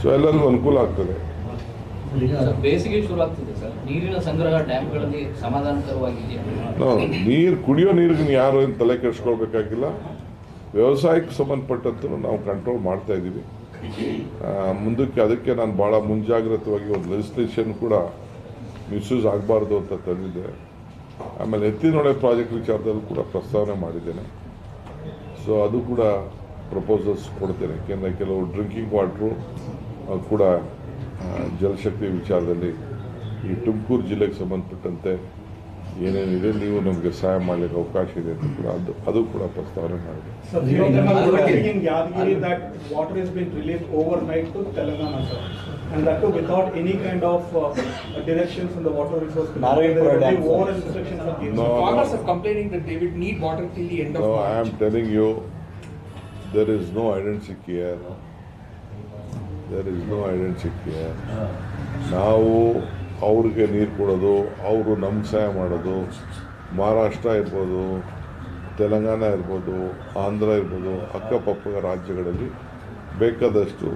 ಸೊ ಎಲ್ಲರಿಗೂ ಅನುಕೂಲ ಆಗ್ತದೆ. ಸರ್, ಬೇಸಿಗೆ ಶುರು ಆಗ್ತಿದೆ ಸರ್. ನೀರಿನ ಸಂಗ್ರಹ ಡ್ಯಾಮ್ಗಳಲ್ಲಿ ಸಮಾಧಾನಕರವಾಗಿದೆಯಾ ನೀರು ಕುಡಿಯೋ ನೀರಿಗೆ ಯಾರು ಏನು ತಲೆ ಕೆಡಿಸ್ಕೊಳ್ಬೇಕಾಗಿಲ್ಲ. ವ್ಯವಸಾಯಕ್ಕೆ ಸಂಬಂಧಪಟ್ಟಂತೂ ನಾವು ಕಂಟ್ರೋಲ್ ಮಾಡ್ತಾ ಇದ್ದೀವಿ. ಮುಂದಕ್ಕೆ ಅದಕ್ಕೆ ನಾನು ಭಾಳ ಮುಂಜಾಗ್ರತವಾಗಿ ಒಂದು ಲೆಜಿಸ್ಲೇಷನ್ ಕೂಡ ಮಿಸ್ಯೂಸ್ ಆಗಬಾರ್ದು ಅಂತ ತಂದಿದ್ದೆ. ಆಮೇಲೆ ಎತ್ತಿನೊಳೆ ಪ್ರಾಜೆಕ್ಟ್ ವಿಚಾರದಲ್ಲೂ ಕೂಡ ಪ್ರಸ್ತಾವನೆ ಮಾಡಿದ್ದೇನೆ. ಸೊ ಅದು ಕೂಡ ಪ್ರಪೋಸಲ್ಸ್ ಕೊಡ್ತೇನೆ. ಯಾಕೆಂದರೆ ಕೆಲವು ಡ್ರಿಂಕಿಂಗ್ ವಾಟ್ರು ಕೂಡ ಜಲಶಕ್ತಿ ವಿಚಾರದಲ್ಲಿ ಈ ತುಮಕೂರು ಜಿಲ್ಲೆಗೆ ಸಂಬಂಧಪಟ್ಟಂತೆ ಏನೇನಿದೆ ನೀವು ನಮಗೆ ಸಹಾಯ ಮಾಡಲಿಕ್ಕೆ ಅವಕಾಶ ಇದೆ ಅಂತ ಕೂಡ ಅದು ಅದು ಕೂಡ ಪ್ರಸ್ತಾವನೆ ಮಾಡಿದೆ uh, the water resource. Narayanpura There is no here. There is no here. ನಾವು ಅವ್ರಿಗೆ ನೀರು ಕೊಡೋದು, ಅವರು ನಮ್ಗೆ ಸಹಾಯ ಮಾಡೋದು, ಮಹಾರಾಷ್ಟ್ರ ಇರ್ಬೋದು, ತೆಲಂಗಾಣ ಇರ್ಬೋದು, ಆಂಧ್ರ ಇರ್ಬೋದು, ಅಕ್ಕಪಕ್ಕ ರಾಜ್ಯಗಳಲ್ಲಿ ಬೇಕಾದಷ್ಟು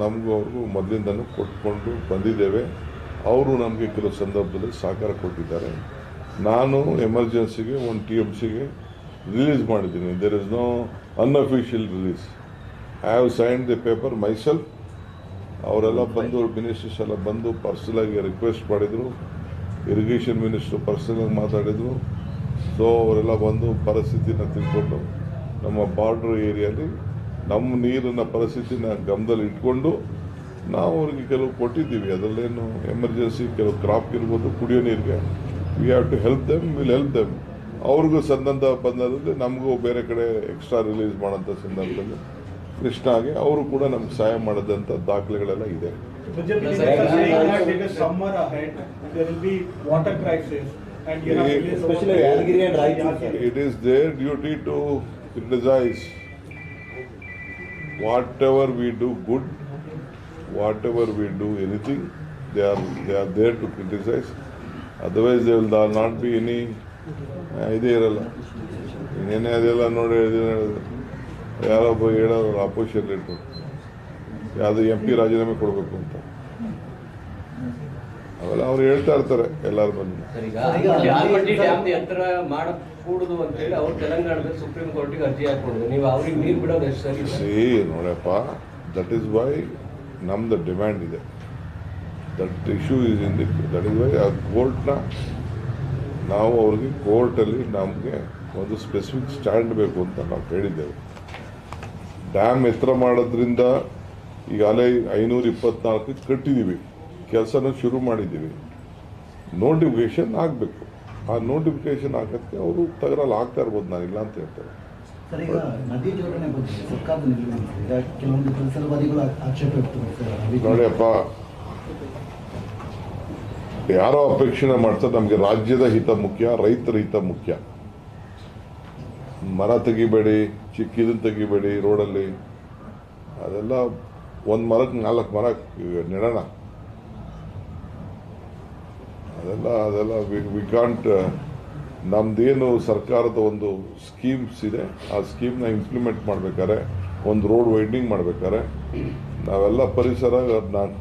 ನಮಗೂ ಅವ್ರಿಗೂ ಮೊದಲಿಂದನೂ ಕೊಟ್ಕೊಂಡು ಬಂದಿದ್ದೇವೆ. ಅವರು ನಮಗೆ ಕೆಲವು ಸಂದರ್ಭದಲ್ಲಿ ಸಹಕಾರ ಕೊಟ್ಟಿದ್ದಾರೆ. ನಾನು ಎಮರ್ಜೆನ್ಸಿಗೆ, ಒಂದು ಟಿ ಎಂ ಸಿಗೆ ರಿಲೀಸ್ ಮಾಡಿದ್ದೀನಿ. There is no unofficial release I have sign the paper myself ಅವರೆಲ್ಲ ಬಂದು ಮಿನಿಸ್ಟರ್ಸ್ ಎಲ್ಲ ಬಂದು ಪರ್ಸನಲಾಗಿ ರಿಕ್ವೆಸ್ಟ್ ಮಾಡಿದರು. ಇರಿಗೇಷನ್ ಮಿನಿಸ್ಟ್ರು ಪರ್ಸನಲಾಗಿ ಮಾತಾಡಿದರು. ಸೊ ಅವರೆಲ್ಲ ಬಂದು ಪರಿಸ್ಥಿತಿನ ತಿಳ್ಕೊಂಡು ನಮ್ಮ ಬಾರ್ಡರ್ ಏರಿಯಲ್ಲಿ ನಮ್ಮ ನೀರಿನ ಪರಿಸ್ಥಿತಿನ ಗಮನದಲ್ಲಿ ಇಟ್ಕೊಂಡು ನಾವು ಅವ್ರಿಗೆ ಕೆಲವು ಕೊಟ್ಟಿದ್ದೀವಿ. ಅದರಲ್ಲೇನು ಎಮರ್ಜೆನ್ಸಿ ಕೆಲವು ಕ್ರಾಪ್ ಇರ್ಬೋದು ಕುಡಿಯೋ ನೀರಿಗೆ. We have to help them will help them ಅವ್ರಿಗೂ ಸಂಬಂಧ ಬಂದಲ್ಲಿ ನಮಗೂ ಬೇರೆ ಕಡೆ ಎಕ್ಸ್ಟ್ರಾ ರಿಲೀಸ್ ಮಾಡೋಂಥ ಸಂದರ್ಭದಲ್ಲಿ. ಕೃಷ್ಣಗೆ ಅವರು ಕೂಡ ನಮ್ಗೆ ಸಹಾಯ ಮಾಡದಂತ ದಾಖಲೆಗಳೆಲ್ಲ ಇದೆ. It is their duty to criticise whatever we do good whatever we do anything they are they are there to criticise otherwise they will the not be any ಇದೇ ಇರಲ್ಲ. ಏನೇ ಅದೆಲ್ಲ ನೋಡಿ ಹೇಳಿದ್ರು ಯಾರೊಬ್ಬ ಹೇಳೋರು ಅಪೋಸಿಷನ್ ಲೀಡ್ರು ಯಾವುದು ಎಂ ಪಿ ರಾಜೀನಾಮೆ ಕೊಡಬೇಕು ಅಂತ. ಅವೆಲ್ಲ ಅವ್ರು ಹೇಳ್ತಾ ಇರ್ತಾರೆ ಎಲ್ಲರೂ ಬಂದು ನೋಡಪ್ಪ ದಟ್ ಈಸ್ ವೈ ನಮ್ದು ಡಿಮ್ಯಾಂಡ್ ಇದೆ. That issue is in the that is why ಆ ಕೋರ್ಟ್ನ ನಾವು ಅವ್ರಿಗೆ ಕೋರ್ಟಲ್ಲಿ ನಮಗೆ ಒಂದು ಸ್ಪೆಸಿಫಿಕ್ ಸ್ಟ್ಯಾಂಡ್ ಬೇಕು ಅಂತ ನಾವು ಹೇಳಿದ್ದೇವೆ ಡ್ಯಾಮ್ ಎತ್ತರ ಮಾಡೋದ್ರಿಂದ ಈಗ ಅಲೆ ಐನೂರ ಇಪ್ಪತ್ನಾಲ್ಕು ಕಟ್ಟಿದ್ದೀವಿ ಕೆಲಸನ ಶುರು ಮಾಡಿದ್ದೀವಿ ನೋಟಿಫಿಕೇಶನ್ ಆಗಬೇಕು. ಆ ನೋಟಿಫಿಕೇಶನ್ ಹಾಕೋಕ್ಕೆ ಅವರು ತಗರಲ್ಲಿ ಆಗ್ತಾ ಇರ್ಬೋದು ನಾನು ಇಲ್ಲ ಅಂತ ಹೇಳ್ತಾರೆ. ಈಗ ನದಿ ಜೋಡಣೆ ಬಗ್ಗೆ ಸರ್ಕಾರದ ನಿಲುವು ಈಗ ಕೆಲವೊಂದು ಪರಿಸರವಾದಿಗಳು ಆ- ಆಕ್ಷೇಪ ಇರ್ತದೆ ಸರ್ ಅದಕ್ಕೆ- ನೋಡಿಯಪ್ಪ ಯಾರೋ ಅಪೇಕ್ಷಣೆ ಮಾಡ್ತಾರೆ ನಮಗೆ ರಾಜ್ಯದ ಹಿತ ಮುಖ್ಯ ರೈತರ ಹಿತ ಮುಖ್ಯ. ಮರ ತೆಗಿಬೇಡಿ ಚಿಕ್ಕಿದನ್ನು ತೆಗಿಬೇಡಿ ರೋಡಲ್ಲಿ. ಅದೆಲ್ಲ ಒಂದು ಮರಕ್ಕೆ ನಾಲ್ಕು ಮರ ನೆಡೋಣ. ಅದೆಲ್ಲ ಅದೆಲ್ಲ ವಿ ಕಾಂಟ್ ನಮ್ದೇನು ಸರ್ಕಾರದ ಒಂದು ಸ್ಕೀಮ್ಸ್ ಇದೆ, ಆ ಸ್ಕೀಮ್ನ ಇಂಪ್ಲಿಮೆಂಟ್ ಮಾಡ್ಬೇಕಾದ್ರೆ, ಒಂದು ರೋಡ್ ವೈಂಡಿಂಗ್ ಮಾಡ್ಬೇಕಾದ್ರೆ, ನಾವೆಲ್ಲ ಪರಿಸರ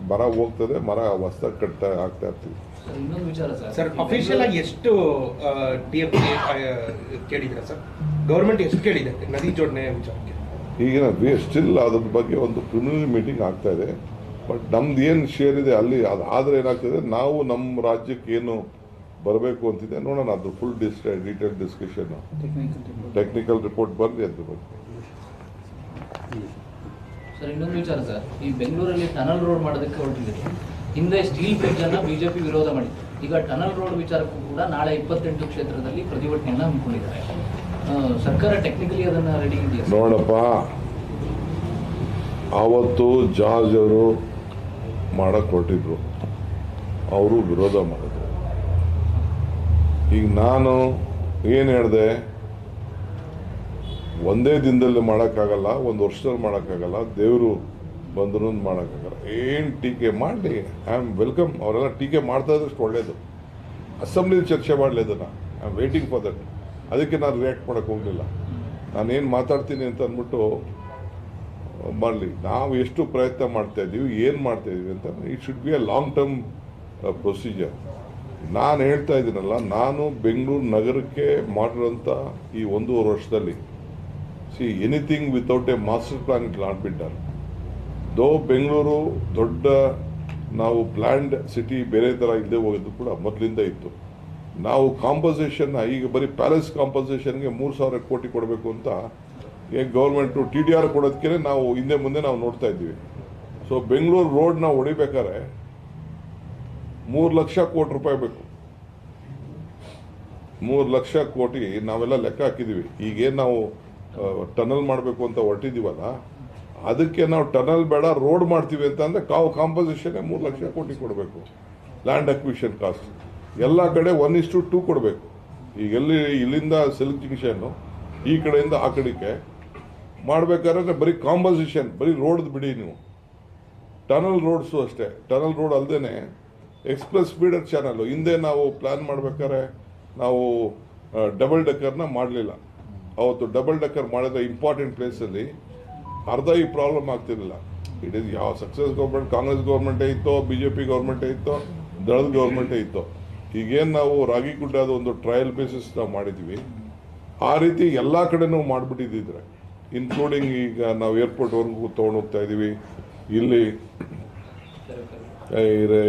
ಮರ ಹೋಗ್ತದೆ, ಮರ ಹೊಸ್ದಾಗಿ ಕಟ್ತಾ ಆಗ್ತಾ ಇರ್ತೀವಿ. ಇನ್ನೊಂದು ವಿಚಾರ ಸರ್. ಸರ್ ಅಫಿಷಿಯಲ್ ಆಗಿ ಎಷ್ಟು ಡಿ ಎಫ್ ಕೇಳಿದ್ರೆ ಸರ್? ಗೌರ್ಮೆಂಟ್ ಎಷ್ಟು ಕೇಳಿದೆ ನದಿ ಜೋಡಣೆ ವಿಚಾರಕ್ಕೆ? ಈಗಿನ ವಿ ಸ್ಟಿಲ್ ಅದ್ರ ಬಗ್ಗೆ ಒಂದು ಪ್ರಿಮಿನರಿ ಮೀಟಿಂಗ್ ಆಗ್ತಾ ಇದೆ. ಬಟ್ ನಮ್ದು ಏನು ಶೇರ್ ಇದೆ ಅಲ್ಲಿ ಅದು ಆದರೆ ಏನಾಗ್ತದೆ ನಾವು ನಮ್ಮ ರಾಜ್ಯಕ್ಕೆ ಏನು ಬರಬೇಕು ಅಂತಿದೆ ನೋಡೋಣ ಅದು full dis detail discussion technical report ಬರಲಿ ಅದ್ರ ಬಗ್ಗೆ ಸರ್ ಇನ್ನೊಂದು ವಿಚಾರ ಸರ್. ಈ ಬೆಂಗಳೂರಲ್ಲಿ ಟನಲ್ ರೋಡ್ ಮಾಡೋದಕ್ಕೆ ಹೊರಟಿದೆ ಹಿಂದೆ ಸ್ಟೀಲ್ ಬ್ರಿಡ್ಜ್ ಅನ್ನ ಬಿಜೆಪಿ ವಿರೋಧ ಮಾಡಿತ್ತು ಈಗ ಟನಲ್ ರೋಡ್ ವಿಚಾರಕ್ಕೂ ಕೂಡ ನಾಳೆ ಇಪ್ಪತ್ತೆಂಟು ಕ್ಷೇತ್ರದಲ್ಲಿ ಪ್ರತಿಭಟನೆಯನ್ನ ಹಮ್ಮಿಕೊಂಡಿದ್ದಾರೆ. ಸರ್ಕಾರ ಟೆಕ್ನಿಕಲಿ ಅದನ್ನ ರೆಡಿ ಇದೆಯಾ ನೋಡಪ್ಪ ಆವತ್ತು ಜಾರ್ಜ್ ಅವರು ಮಾಡಕ್ಕೆ ಅವರು ವಿರೋಧ ಮಾಡಿದ್ರು. ಈಗ ನಾನು ಏನು ಹೇಳಿದೆ? ಒಂದೇ ದಿನದಲ್ಲಿ ಮಾಡೋಕ್ಕಾಗಲ್ಲ, ಒಂದು ವರ್ಷದಲ್ಲಿ ಮಾಡೋಕ್ಕಾಗಲ್ಲ, ದೇವರು ಬಂದ್ರು ಮಾಡೋಕ್ಕಾಗಲ್ಲ. ಏನು ಟೀಕೆ ಮಾಡಲಿ? ಐ ಆಮ್ ವೆಲ್ಕಮ್ ಅವರೆಲ್ಲ ಟೀಕೆ ಮಾಡ್ತಾ ಇದ್ದಷ್ಟು ಒಳ್ಳೇದು. ಅಸೆಂಬ್ಲಿ ಚರ್ಚೆ ಮಾಡಲಿ ಅದನ್ನು. I am waiting for that ಅದಕ್ಕೆ ನಾನು ರಿಯಾಕ್ಟ್ ಮಾಡೋಕ್ಕೆ ಹೋಗಲಿಲ್ಲ. ನಾನೇನು ಮಾತಾಡ್ತೀನಿ ಅಂತ ಅಂದ್ಬಿಟ್ಟು ಮಾಡಲಿ. ನಾವು ಎಷ್ಟು ಪ್ರಯತ್ನ ಮಾಡ್ತಾ ಇದ್ದೀವಿ, ಏನು ಮಾಡ್ತಾ ಇದ್ದೀವಿ ಅಂತ it should be a long term procedure ನಾನು ಹೇಳ್ತಾ ಇದ್ದೀನಲ್ಲ, ನಾನು ಬೆಂಗಳೂರು ನಗರಕ್ಕೆ ಮಾಡಿರೋಂಥ ಈ ಒಂದೂವರೆ ವರ್ಷದಲ್ಲಿ see anything without a master plan it not though Bengaluru ದೊಡ್ಡ ನಾವು ಪ್ಲ್ಯಾಂಡ್ ಸಿಟಿ ಬೇರೆ ಥರ ಇಲ್ಲದೆ ಹೋಗಿದ್ದು ಕೂಡ ಮೊದಲಿಂದ ಇತ್ತು. ನಾವು ಕಾಂಪನ್ಸೇಷನ್ ಈಗ ಬರೀ ಪ್ಯಾಲೇಸ್ ಕಾಂಪನ್ಸೇಷನ್ಗೆ ಮೂರು ಸಾವಿರ ಕೋಟಿ ಕೊಡಬೇಕು ಅಂತ ಈಗ ಗೌರ್ಮೆಂಟು ಟಿ ಡಿ ಆರ್ ಕೊಡೋದಕ್ಕೆ ನಾವು ಹಿಂದೆ ಮುಂದೆ ನಾವು ನೋಡ್ತಾ ಇದ್ದೀವಿ. ಸೊ ಬೆಂಗಳೂರು ರೋಡ್ನ ಹೊಡಿಬೇಕಾದ್ರೆ ಮೂರು ಲಕ್ಷ ಕೋಟಿ ರೂಪಾಯಿ ಬೇಕು. ಮೂರು ಲಕ್ಷ ಕೋಟಿ ನಾವೆಲ್ಲ ಲೆಕ್ಕ ಹಾಕಿದ್ದೀವಿ. ಈಗೇನು ನಾವು ಟನಲ್ ಮಾಡಬೇಕು ಅಂತ ಹೊರಟಿದ್ದೀವಲ್ಲ ಅದಕ್ಕೆ ನಾವು ಟನಲ್ ಬೇಡ, ರೋಡ್ ಮಾಡ್ತೀವಿ ಅಂತ ಅಂದರೆ ಕಾವು ಕಾಂಪೋಸಿಷನ್ ಮೂರು ಲಕ್ಷ ಕೋಟಿ ಕೊಡಬೇಕು. ಲ್ಯಾಂಡ್ ಅಕ್ವಿಷನ್ ಕಾಸ್ಟ್ ಎಲ್ಲ ಕಡೆ ಒನ್ ಇಸ್ ಟು ಟೂ ಕೊಡಬೇಕು. ಈಗ ಎಲ್ಲಿ, ಇಲ್ಲಿಂದ ಸಿಲ್ಕ್ ಜಂಕ್ಷನ್ನು ಈ ಕಡೆಯಿಂದ ಆ ಕಡೆಗೆ ಮಾಡಬೇಕಾದ್ರೆ ಬರೀ ಕಾಂಪೋಸಿಷನ್ ಬರೀ ರೋಡ್ ಬಿಡಿ ನೀವು. ಟನಲ್ ರೋಡ್ಸು ಅಷ್ಟೇ. ಟನಲ್ ರೋಡ್ ಅಲ್ಲದೇ ಎಕ್ಸ್ಪ್ರೆಸ್ ಸ್ಪೀಡರ್ ಚಾನಲ್ಲು ಹಿಂದೆ ನಾವು ಪ್ಲ್ಯಾನ್ ಮಾಡ್ಬೇಕಾದ್ರೆ ನಾವು ಡಬಲ್ ಡೆಕ್ಕರ್ನ ಮಾಡಲಿಲ್ಲ. ಅವತ್ತು ಡಬಲ್ ಡೆಕ್ಕರ್ ಮಾಡಿದ ಇಂಪಾರ್ಟೆಂಟ್ ಪ್ಲೇಸಲ್ಲಿ ಅರ್ಧ ಈ ಪ್ರಾಬ್ಲಮ್ ಆಗ್ತಿರಲಿಲ್ಲ. ಇಟ್ ಇಸ್ ಯಾವ ಸಕ್ಸಸ್ ಗೌರ್ಮೆಂಟ್ ಕಾಂಗ್ರೆಸ್ ಗೌರ್ಮೆಂಟೇ ಇತ್ತೋ ಬಿ ಜೆ ಪಿ ಗೌರ್ಮೆಂಟೇ ಇತ್ತೋ, ದಳದ ಗೌರ್ಮೆಂಟೇ ಇತ್ತೋ, ಈಗೇನು ನಾವು ರಾಗಿಗುಡ್ಡದ ಒಂದು ಟ್ರಯಲ್ ಬೇಸಿಸ್ ನಾವು ಮಾಡಿದ್ವಿ. ಆ ರೀತಿ ಎಲ್ಲ ಕಡೆನೂ ಮಾಡಿಬಿಟ್ಟಿದ್ದಿದ್ರೆ ಇನ್ಕ್ಲೂಡಿಂಗ್ ಈಗ ನಾವು ಏರ್ಪೋರ್ಟ್ವರೆಗೂ ತೊಗೊಂಡು ಹೋಗ್ತಾ ಇದ್ದೀವಿ ಇಲ್ಲಿ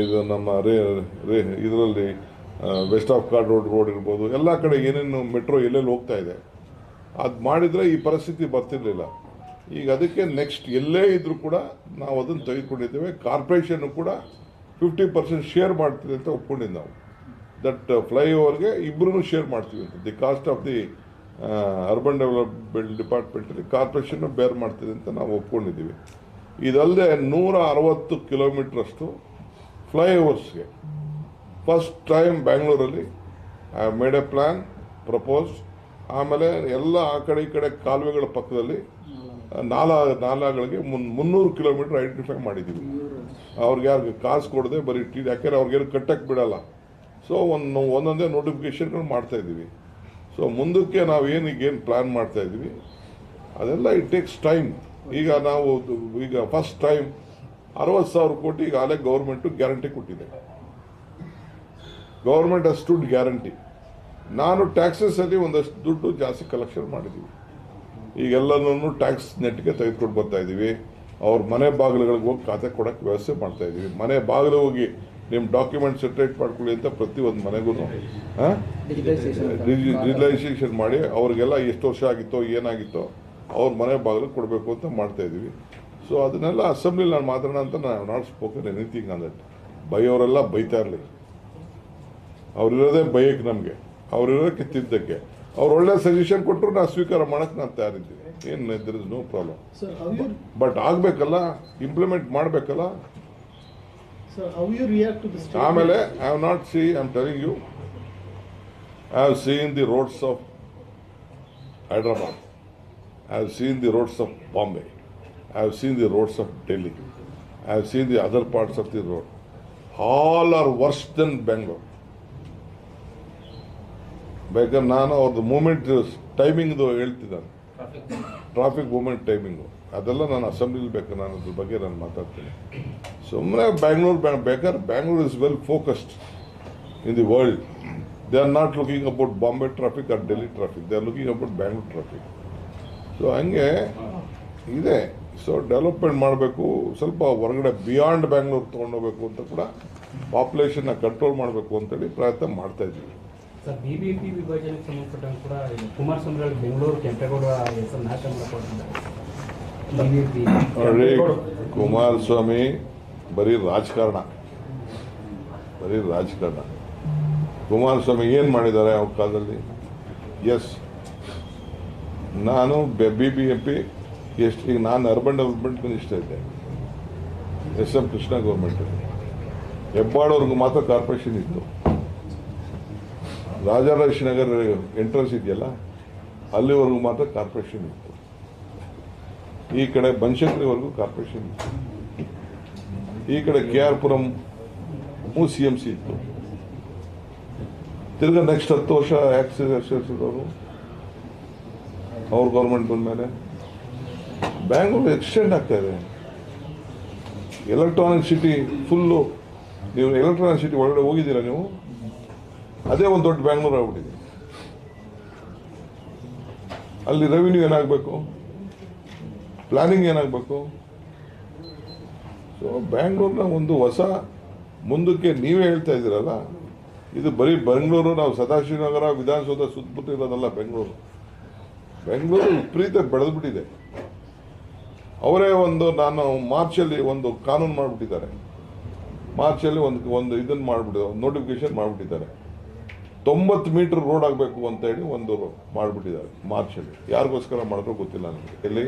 ಇದು ನಮ್ಮ ರೇ ರೇ, ಇದರಲ್ಲಿ west of Chord Road road ಇರ್ಬೋದು, ಎಲ್ಲ ಕಡೆ ಏನೇನು ಮೆಟ್ರೋ ಎಲ್ಲೆಲ್ಲಿ ಹೋಗ್ತಾ ಇದೆ. ಅದು ಮಾಡಿದರೆ ಈ ಪರಿಸ್ಥಿತಿ ಬರ್ತಿರ್ಲಿಲ್ಲ. ಈಗ ಅದಕ್ಕೆ ನೆಕ್ಸ್ಟ್ ಎಲ್ಲೇ ಇದ್ರು ಕೂಡ ನಾವು ಅದನ್ನು ತೆಗೆದುಕೊಂಡಿದ್ದೇವೆ. ಕಾರ್ಪೊರೇಷನ್ ಕೂಡ ಫಿಫ್ಟಿ ಪರ್ಸೆಂಟ್ ಶೇರ್ ಮಾಡ್ತೀವಿ ಅಂತ ಒಪ್ಕೊಂಡಿದ್ದು ನಾವು. ದಟ್ ಫ್ಲೈಓವರ್ಗೆ ಇಬ್ಬರೂ ಶೇರ್ ಮಾಡ್ತೀವಿ ಅಂತ. The cost of the urban development ಡಿಪಾರ್ಟ್ಮೆಂಟಲ್ಲಿ corporation bear ಮಾಡ್ತಿದೆ ಅಂತ ನಾವು ಒಪ್ಕೊಂಡಿದ್ದೀವಿ. ಇದಲ್ಲದೆ ನೂರ ಅರವತ್ತು ಕಿಲೋಮೀಟ್ರಷ್ಟು ಫ್ಲೈಓವರ್ಸ್ಗೆ ಫಸ್ಟ್ ಟೈಮ್ ಬ್ಯಾಂಗ್ಳೂರಲ್ಲಿ I made a plan propose ಆಮೇಲೆ ಎಲ್ಲ ಆ ಕಡೆ ಈ ಕಡೆ ಕಾಲುವೆಗಳ ಪಕ್ಕದಲ್ಲಿ ನಾಲಾ, ನಾಲಾಗಳಿಗೆ ಮುನ್, ಮುನ್ನೂರು ಕಿಲೋಮೀಟರ್ ಐಡೆಂಟಿಫೈ ಮಾಡಿದ್ದೀವಿ. ಅವ್ರಿಗೆ ಯಾರಿಗೆ ಕಾಸು ಕೊಡದೆ ಬರೀ ಟಿ ಯಾಕೆಂದ್ರೆ ಅವ್ರಿಗೇನು ಕಟ್ಟಕ್ಕೆ ಬಿಡಲ್ಲ. ಸೊ ಒಂದು, ಒಂದೊಂದೇ ನೋಟಿಫಿಕೇಷನ್ಗಳು ಮಾಡ್ತಾಯಿದ್ದೀವಿ ಸೊ ಮುಂದಕ್ಕೆ ನಾವು ಏನು ಈಗೇನು ಪ್ಲ್ಯಾನ್ ಮಾಡ್ತಾಯಿದ್ದೀವಿ ಅದೆಲ್ಲ ಇಟ್ ಟೇಕ್ಸ್ ಟೈಮ್ ಈಗ ನಾವು ಈಗ ಫಸ್ಟ್ ಟೈಮ್ ಅರವತ್ತು ಸಾವಿರ ಕೋಟಿ ಈಗಾಗಲೇ ಗೌರ್ಮೆಂಟು ಗ್ಯಾರಂಟಿ ಕೊಟ್ಟಿದೆ. ಗೌರ್ಮೆಂಟ್ ಅಷ್ಟು ದುಡ್ಡು ಗ್ಯಾರಂಟಿ ನಾನು ಟ್ಯಾಕ್ಸಸ್ ಅಲ್ಲಿ ಒಂದಷ್ಟು ದುಡ್ಡು ಜಾಸ್ತಿ ಕಲೆಕ್ಷನ್ ಮಾಡಿದ್ದೀವಿ. ಈಗೆಲ್ಲನೂ ಟ್ಯಾಕ್ಸ್ ನೆಟ್ಗೆ ತೆಗೆದುಕೊಂಡು ಬರ್ತಾ ಇದ್ದೀವಿ ಅವ್ರ ಮನೆ ಬಾಗಿಲುಗಳಿಗೆ ಹೋಗಿ ಖಾತೆ ಕೊಡೋಕ್ಕೆ ವ್ಯವಸ್ಥೆ ಮಾಡ್ತಾ ಇದ್ದೀವಿ ಮನೆ ಬಾಗಿಲು ಹೋಗಿ ನಿಮ್ಮ ಡಾಕ್ಯುಮೆಂಟ್ ಸೆಟ್ರೇಟ್ ಮಾಡ್ಕೊಳ್ಳಿ ಅಂತ ಪ್ರತಿ ಒಂದು ಮನೆಗೂ ರಿಜಿಲೈಸೇಷನ್ ಮಾಡಿ ಅವ್ರಿಗೆಲ್ಲ ಎಷ್ಟು ವರ್ಷ ಆಗಿತ್ತೋ, ಏನಾಗಿತ್ತೋ ಅವ್ರ ಮನೆ ಬಾಗಿಲು ಕೊಡಬೇಕು ಅಂತ ಮಾಡ್ತಾ ಇದ್ದೀವಿ ಸೊ ಅದನ್ನೆಲ್ಲ ಅಸೆಂಬ್ಲಿಲಿ ನಾನು ಮಾತಾಡೋಣ ಅಂತ ನಾನು not spoken anything on that ಬೈಯೋರೆಲ್ಲ ಬೈತಾ ಇರಲಿ. ಅವರಿರೋದೇ ಬೈಯಕ್ಕೆ ನಮಗೆ. ಅವ್ರಿರೋದಕ್ಕೆ ತಿದ್ದಕ್ಕೆ ಅವ್ರು ಒಳ್ಳೆ ಸಜೆಷನ್ ಕೊಟ್ಟರು ನಾನು ಸ್ವೀಕಾರ ಮಾಡಕ್ಕೆ ನಾನು ತಯಾರಿದ್ದೀನಿ. ಏನು there is no problem but ಆಗಬೇಕಲ್ಲ implement ಮಾಡಬೇಕಲ್ಲ? ಆಮೇಲೆ I have not see I am telling you I have seen the roads of Hyderabad I have seen the roads of Bombay I have seen the roads of Delhi I have seen the other parts of the road all are worse than Bengaluru ಬೇಕಾದ್ರೆ ನಾನು ಅವ್ರದ್ದು moment ಟೈಮಿಂಗ್ದು ಹೇಳ್ತಿದ್ದಾನೆ. Traffic moment timing ಅದೆಲ್ಲ ನಾನು ಅಸೆಂಬ್ಲಿಲಿ ಬೇಕು ನಾನು ಅದ್ರ ಬಗ್ಗೆ ನಾನು ಮಾತಾಡ್ತೀನಿ. ಸುಮ್ಮನೆ ಬ್ಯಾಂಗ್ಳೂರು ಬೇಕಾದ್ರೆ Bangalore is well focused in the world they are not looking about Bombay traffic or Delhi traffic they are looking about Bangalore traffic so ಹಂಗೆ ಇದೆ. ಸೊ ಡೆವಲಪ್ಮೆಂಟ್ ಮಾಡಬೇಕು. ಸ್ವಲ್ಪ ಹೊರಗಡೆ ಬಿಯಾಂಡ್ ಬ್ಯಾಂಗ್ಳೂರ್ ತೊಗೊಂಡೋಗ್ಬೇಕು ಅಂತ ಕೂಡ ಪಾಪ್ಯುಲೇಷನ್ನ ಕಂಟ್ರೋಲ್ ಮಾಡಬೇಕು ಅಂತೇಳಿ ಪ್ರಯತ್ನ ಮಾಡ್ತಾ ಇದ್ದೀವಿ. ಸರ್ ಬಿಬಿಎಂಪಿ ವಿಭಜನೆಗೆ ಸಂಬಂಧಪಟ್ಟಂಗೆ ಕೂಡ ಕುಮಾರಸ್ವಾಮಿ ಅವರು ಬೆಂಗಳೂರು ಕೆಂಪೇಗೌಡ ಹೆಸರು ನಾಶ ಮಾಡಿಕೊಟ್ಟಿದ್ದಾರೆ. ಕುಮಾರಸ್ವಾಮಿ ಬರೀ ರಾಜಕಾರಣ. ಬರೀ ರಾಜಕಾರಣ. ಕುಮಾರಸ್ವಾಮಿ ಏನು ಮಾಡಿದ್ದಾರೆ ಅವ್ರ ಕಾಲದಲ್ಲಿ? ಎಸ್ ನಾನು ಬಿ ಬಿ ಎಂ ಪಿ ಎಷ್ಟು ಈಗ ನಾನು ಅರ್ಬನ್ ಡೆವಲಪ್ಮೆಂಟ್ ಮಿನಿಸ್ಟರ್ ಇದ್ದೆ. ಎಸ್ ಎಂ ಕೃಷ್ಣ ಗೌರ್ಮೆಂಟ್ ಹೆಬ್ಬಾಳವ್ರಿಗೂ ಮಾತ್ರ ಕಾರ್ಪೊರೇಷನ್ ಇತ್ತು. ನಗರ್ ಎಂಟ್ರೆನ್ಸ್ ಇದೆಯಲ್ಲ, ಅಲ್ಲಿವರೆಗೂ ಮಾತ್ರ ಕಾರ್ಪೊರೇಷನ್ ಇತ್ತು. ಈ ಕಡೆ ಬನಶಂಕರಿವರೆಗೂ ಕಾರ್ಪೊರೇಷನ್ ಇತ್ತು. ಈ ಕಡೆ K R Puram C M C ಇತ್ತು. ತಿರ್ಗಿ ನೆಕ್ಸ್ಟ್ ಹತ್ತು ವರ್ಷ ಆಕ್ಸಿಸ್ ಸೇರಿಸಿದವರು ಅವ್ರ? ಗೌರ್ಮೆಂಟ್ ಬಂದಮೇಲೆ. ಬ್ಯಾಂಗ್ಳೂರು ಎಕ್ಸ್ಟೆಂಡ್ ಆಗ್ತಾ ಇದೆ. ಎಲೆಕ್ಟ್ರಾನಿಕ್ ಸಿಟಿ ಫುಲ್ಲು ನೀವು ಎಲೆಕ್ಟ್ರಾನಿಕ್ ಸಿಟಿ ಒಳಗಡೆ ಹೋಗಿದ್ದೀರಾ ನೀವು? ಅದೇ ಒಂದು ದೊಡ್ಡ ಬ್ಯಾಂಗ್ಳೂರು ಆಗ್ಬಿಟ್ಟಿದೆ. ಅಲ್ಲಿ ರೆವಿನ್ಯೂ ಏನಾಗಬೇಕು? ಪ್ಲಾನಿಂಗ್ ಏನಾಗಬೇಕು? ಸೊ ಬ್ಯಾಂಗ್ಳೂರ್ನ ಒಂದು ಹೊಸ ಮುಂದಕ್ಕೆ ನೀವೇ ಹೇಳ್ತಾ ಇದ್ದೀರಲ್ಲ, ಇದು ಬರೀ ಬೆಂಗಳೂರು, ನಾವು ಸದಾಶಿವನಗರ ವಿಧಾನಸೌಧ ಸುತ್ತಮುತ್ತ ಇರೋದಲ್ಲ ಬೆಂಗಳೂರು. ಬೆಂಗಳೂರು ವಿಪರೀತ ಬೆಳೆದ್ಬಿಟ್ಟಿದೆ. ಅವರೇ ಒಂದು ನಾನು ಮಾರ್ಚಲ್ಲಿ ಒಂದು ಕಾನೂನು ಮಾಡಿಬಿಟ್ಟಿದ್ದಾರೆ. ಮಾರ್ಚಲ್ಲಿ ಒಂದು ಒಂದು ಇದನ್ನು ಮಾಡಿಬಿಟ್ಟು ನೋಟಿಫಿಕೇಶನ್ ಮಾಡಿಬಿಟ್ಟಿದ್ದಾರೆ. ತೊಂಬತ್ತು ಮೀಟರ್ ರೋಡ್ ಆಗಬೇಕು ಅಂತ ಹೇಳಿ ಒಂದು ಮಾಡಿಬಿಟ್ಟಿದ್ದಾರೆ ಮಾರ್ಚಲ್ಲಿ. ಯಾರಿಗೋಸ್ಕರ ಮಾಡಿದ್ರು ಗೊತ್ತಿಲ್ಲ ನನಗೆ ಎಲ್ಲಿ?